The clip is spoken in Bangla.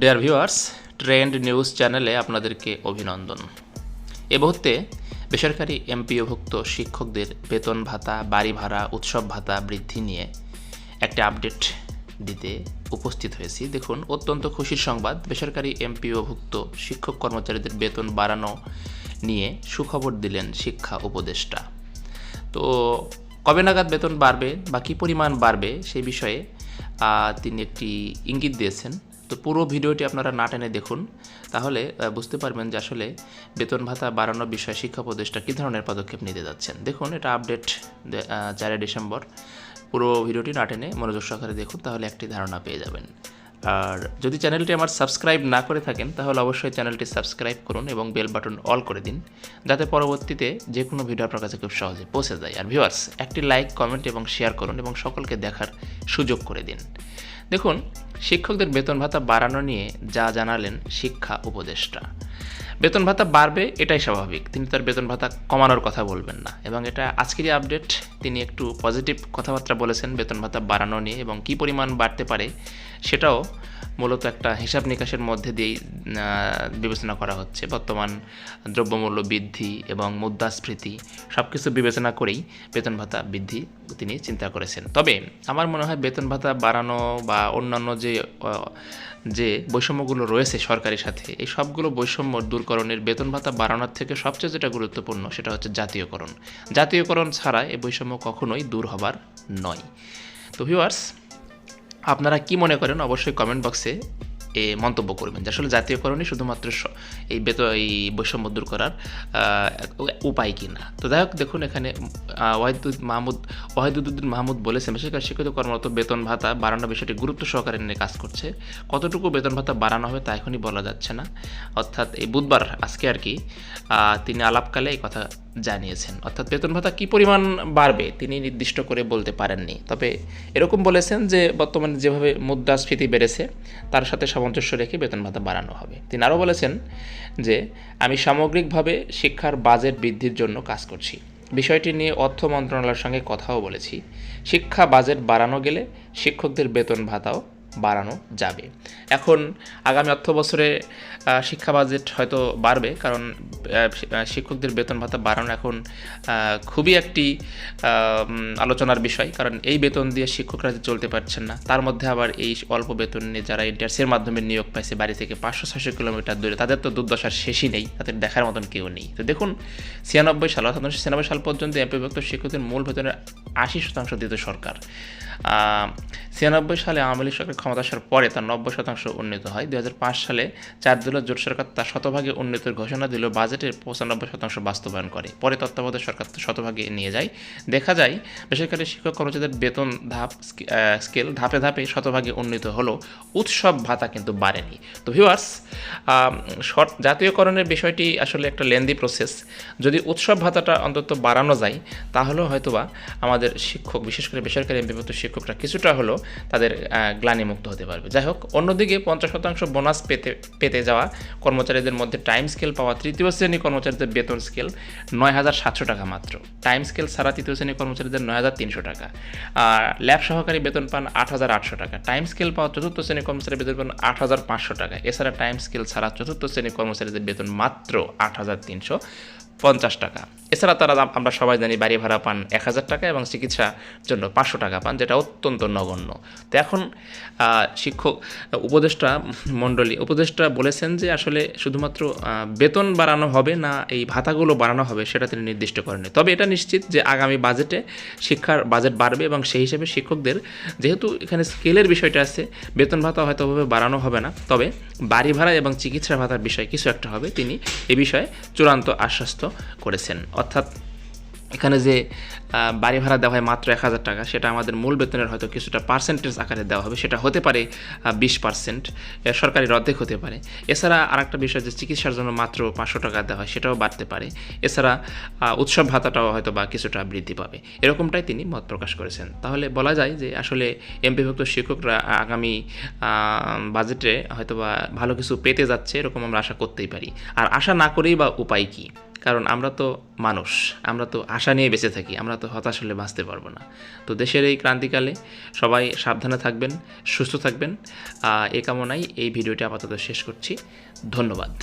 ডিয়ার ভিউয়ার্স ট্রেন্ড নিউজ চ্যানেলে আপনাদেরকে অভিনন্দন। এ মুহূর্তে বেসরকারি এমপিওভুক্ত শিক্ষকদের বেতন ভাতা, বাড়ি ভাড়া, উৎসব ভাতা বৃদ্ধি নিয়ে একটা আপডেট দিতে উপস্থিত হয়েছি। দেখুন, অত্যন্ত খুশির সংবাদ, বেসরকারি এমপিওভুক্ত শিক্ষক কর্মচারীদের বেতন বাড়ানো নিয়ে সুখবর দিলেন শিক্ষা উপদেষ্টা। তো কবে নাগাদ বেতন বাড়বে বা কী পরিমাণ বাড়বে সেই বিষয়ে তিনি একটি ইঙ্গিত দিয়েছেন। তো পুরো ভিডিওটি আপনারা না টেনে দেখুন। তাহলে বুঝতে পারবেন যে আসলে বেতন ভাতা বাড়ানোর বিষয়ে শিক্ষা উপদেষ্টা কী ধরনের পদক্ষেপ নিতে যাচ্ছেন। দেখুন, এটা আপডেট চারই ডিসেম্বর। পুরো ভিডিওটি না টেনে মনোযোগ সহকারে দেখুন, তাহলে একটি ধারণা পেয়ে যাবেন। আর যদি চ্যানেলটি আমার সাবস্ক্রাইব না করে থাকেন, তাহলে অবশ্যই চ্যানেলটি সাবস্ক্রাইব করুন এবং বেল বাটন অল করে দিন, যাতে পরবর্তীতে যে কোনো ভিডিও আপনার কাছে খুব সহজে পৌঁছে যায়। আর ভিউয়ার্স একটি লাইক কমেন্ট এবং শেয়ার করুন এবং সকলকে দেখার সুযোগ করে দিন। দেখুন, শিক্ষকদের বেতন ভাতা বাড়ানো নিয়ে যা জানালেন শিক্ষা উপদেষ্টা। বেতন ভাতা বাড়বে, এটাই স্বাভাবিক। তিনি তার বেতন ভাতা কমানোর কথা বলবেন না। এবং এটা আজকেরই আপডেট তিনি একটু পজিটিভ কথাবার্তা বলেছেন বেতন ভাতা বাড়ানো নিয়ে এবং কী পরিমাণ বাড়তে পারে সেটাও মূলত একটা হিসাব নিকাশের মধ্যে দিয়েই বিবেচনা করা হচ্ছে। বর্তমান দ্রব্যমূল্য বৃদ্ধি এবং মুদ্রাস্ফীতি সব কিছু বিবেচনা করেই বেতন ভাতা বৃদ্ধি তিনি চিন্তা করেছেন। তবে আমার মনে হয় বেতন ভাতা বাড়ানো বা অন্যান্য যে যে বৈষম্যগুলো রয়েছে সরকারের সাথে, এই সবগুলো বৈষম্য দূরকরণের বেতন ভাতা বাড়ানোর থেকে সবচেয়ে যেটা গুরুত্বপূর্ণ সেটা হচ্ছে জাতীয়করণ। জাতীয়করণ ছাড়া এই বৈষম্য কখনোই দূর হবার নয়। তো ভিউয়ার্স আপনারা কি মনে করেন অবশ্যই কমেন্ট বক্সে এ মন্তব্য করবেন। যে আসলে জাতীয়করণই শুধুমাত্র এই বেত এই বৈষম্য দূর করার উপায় কি না তো যাই হোক, দেখুন এখানে ওয়াহিদুদ মাহমুদ ওয়াহিদুদ্দিন মাহমুদ বলেছেন বিশেষ করে শিক্ষিত কর্মরত বেতন ভাতা বাড়ানোর বিষয়টি গুরুত্ব সহকারে নিয়ে কাজ করছে। কতটুকু বেতন ভাতা বাড়ানো হবে তা এখনই বলা যাচ্ছে না। অর্থাৎ এই বুধবার আজকে আর কি তিনি আলাপকালে এই কথা জানিয়েছেন। অর্থাৎ বেতন ভাতা কী পরিমাণ বাড়বে তিনি নির্দিষ্ট করে বলতে পারেননি। তবে এরকম বলেছেন যে, বর্তমানে যেভাবে মুদ্রাস্ফীতি বেড়েছে, তার সাথে সামঞ্জস্য রেখে বেতন ভাতা বাড়ানো হবে। তিনি আরও বলেছেন যে, আমি সামগ্রিকভাবে শিক্ষার বাজেট বৃদ্ধির জন্য কাজ করছি। বিষয়টি নিয়ে অর্থ মন্ত্রণালয়ের সঙ্গে কথাও বলেছি। শিক্ষা বাজেট বাড়ানো গেলে শিক্ষকদের বেতন ভাতাও বাড়ানো যাবে। এখন আগামী অর্থ বছরে শিক্ষা বাজেট হয়তো বাড়বে কারণ শিক্ষকদের বেতন ভাতা বাড়ানো এখন খুবই একটি আলোচনার বিষয়। কারণ এই বেতন দিয়ে শিক্ষকরা চলতে পারছেন না, তার মধ্যে আবার এই অল্প বেতন নিয়ে যারা ইন্টারসের মাধ্যমে নিয়োগ পাইছে, বাড়ি থেকে পাঁচশো ছশো কিলোমিটার দূরে, তাদের তো দুর্দশার শেষই নেই, তাদের দেখার মতন কেউ নেই। তো দেখুন, ছিয়ানব্বই সাল অর্থাৎ উনিশশো ছিয়ানব্বই সাল পর্যন্ত এমপিভুক্ত শিক্ষকদের মূল বেতনের আশি শতাংশ দিত সরকার। ছিয়ানব্বই সালে আওয়ামী লীগ সরকার ক্ষমতা আসার পরে তার নব্বই শতাংশ উন্নীত হয়। দু হাজার পাঁচ সালে চার দলীয় জোট সরকার তার শতভাগে উন্নীতের ঘোষণা দিল বাজেটের পঁচানব্বই শতাংশ বাস্তবায়ন করে। পরে তত্ত্বাবধায়ক সরকার শতভাগে নিয়ে যায়। দেখা যায় বেসরকারি শিক্ষক কর্মচারীদের বেতন ধাপ স্কেল ধাপে ধাপে শতভাগে উন্নীত হলো উৎসব ভাতা কিন্তু বাড়েনি। তো ভিউয়ার্স শর্ট জাতীয়করণের বিষয়টি আসলে একটা লেন্দি প্রসেস যদি উৎসব ভাতাটা অন্তত বাড়ানো যায় তাহলেও হয়তোবা আমাদের শিক্ষক বিশেষ করে বেসরকারি বিভক্ত শিক্ষকরা কিছুটা হলেও তাদের আহ, গ্লানিমুক্ত হতে পারবে। যাই হোক অন্যদিকে পঞ্চাশ শতাংশ বোনাস পেতে পেতে যাওয়া কর্মচারীদের মধ্যে টাইম স্কেল পাওয়া তৃতীয় শ্রেণি কর্মচারীদের বেতন স্কেল নয় হাজার সাতশো টাকা মাত্র। টাইম স্কেল ছাড়া তৃতীয় শ্রেণি কর্মচারীদের নয় হাজার তিনশো টাকা। আর ল্যাব সহকারী বেতন পান আট হাজার আটশো টাকা। টাইম স্কেল পাওয়া চতুর্থ শ্রেণি কর্মচারী বেতন পান আট হাজার পাঁচশো টাকা। এছাড়া টাইম স্কেল ছাড়া চতুর্থ শ্রেণি কর্মচারীদের বেতন মাত্র আট হাজার তিনশো পঞ্চাশ টাকা। এছাড়া তারা আমরা সবাই জানি বাড়ি ভাড়া পান এক হাজার টাকা এবং চিকিৎসার জন্য পাঁচশো টাকা পান, যেটা অত্যন্ত নগণ্য। তো এখন শিক্ষক, উপদেষ্টা মণ্ডলী, উপদেষ্টা বলেছেন যে আসলে শুধুমাত্র বেতন বাড়ানো হবে না, এই ভাতাগুলো বাড়ানো হবে, সেটা তিনি নির্দিষ্ট করেননি। তবে এটা নিশ্চিত যে আগামী বাজেটে শিক্ষার বাজেট বাড়বে এবং সেই হিসেবে শিক্ষকদের, যেহেতু এখানে স্কেলের বিষয়টা আছে, বেতন ভাতা হয়তো ভাবে বাড়ানো হবে না, তবে বাড়ি ভাড়া এবং চিকিৎসা ভাতার বিষয়ে কিছু একটা হবে, তিনি এ বিষয়ে চূড়ান্ত আশ্বস্ত করেছেন। অর্থাৎ এখানে যে বাড়ি ভাড়া দেওয়া হয় মাত্র এক হাজার টাকা, সেটা আমাদের মূল বেতনের হয়তো কিছুটা পার্সেন্টেজ আকারে দেওয়া হবে, সেটা হতে পারে বিশ পার্সেন্ট সরকারি অর্ধেক হতে পারে। এছাড়া আরেকটা বিষয় যে, চিকিৎসার জন্য মাত্র পাঁচশো টাকা দেওয়া হয়, সেটাও বাড়তে পারে। এছাড়া উৎসব ভাতাটাও হয়তো বা কিছুটা বৃদ্ধি পাবে। এরকমটাই তিনি মত প্রকাশ করেছেন। তাহলে বলা যায় যে, আসলে এমপিভুক্ত শিক্ষকরা আগামী বাজেটে হয়তো বা ভালো কিছু পেতে যাচ্ছে, এরকম আমরা আশা করতেই পারি। আর আশা না করেই বা উপায় কী? কারণ আমরা তো মানুষ, আমরা তো আশা নিয়ে বেঁচে থাকি, আমরা তো হতাশ হলে বাঁচতে পারব না। তো দেশের এই ক্রান্তিকালে সবাই সাবধানে থাকবেন, সুস্থ থাকবেন। এ কামনায় এই ভিডিওটি আপাতত শেষ করছি। ধন্যবাদ।